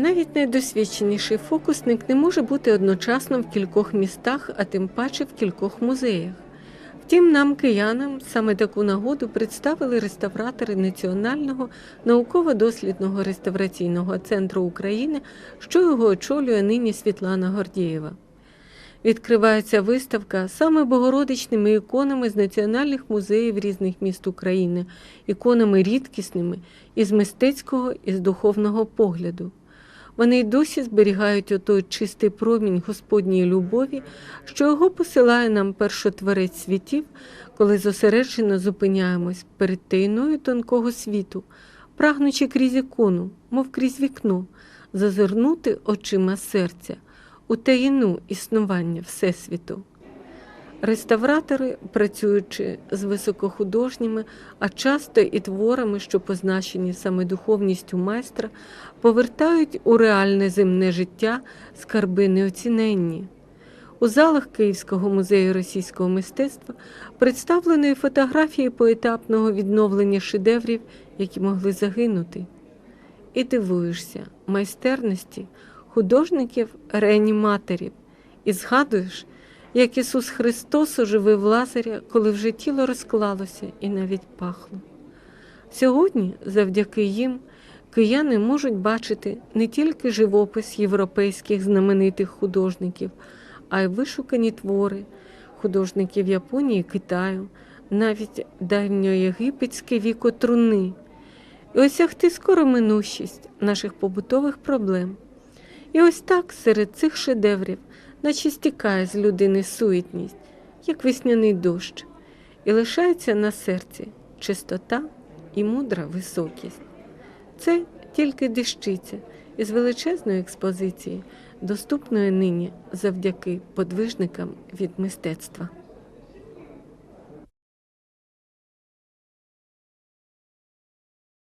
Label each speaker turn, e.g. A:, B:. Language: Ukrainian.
A: Навіть найдосвідченіший фокусник не може бути одночасно в кількох містах, а тим паче в кількох музеях. Втім, нам, киянам, саме таку нагоду представили реставратори Національного науково-дослідного реставраційного центру України, що його очолює нині Світлана Гордієва. Відкривається виставка саме богородичними іконами з національних музеїв різних міст України, іконами рідкісними із мистецького і з духовного погляду. Вони й досі зберігають отой чистий промінь Господньої любові, що його посилає нам першотворець світів, коли зосереджено зупиняємось перед таїною тонкого світу, прагнучи крізь ікону, мов крізь вікно, зазирнути очима серця у таїну існування Всесвіту. Реставратори, працюючи з високохудожніми, а часто і творами, що позначені саме духовністю майстра, повертають у реальне земне життя скарби неоціненні. У залах Київського музею російського мистецтва представлені фотографії поетапного відновлення шедеврів, які могли загинути. І дивуєшся майстерності художників-реаніматорів, і згадуєш, як Ісус Христос оживив Лазаря, коли вже тіло розклалося і навіть пахло. Сьогодні, завдяки їм, кияни можуть бачити не тільки живопис європейських знаменитих художників, а й вишукані твори художників Японії, Китаю, навіть давньоєгипетське віко труни, і осягти скоро минущість наших побутових проблем. І ось так серед цих шедеврів наче стікає з людини суетність, як весняний дощ, і лишається на серці чистота і мудра високість. Це тільки дещиця із величезної експозиції, доступної нині завдяки подвижникам від мистецтва.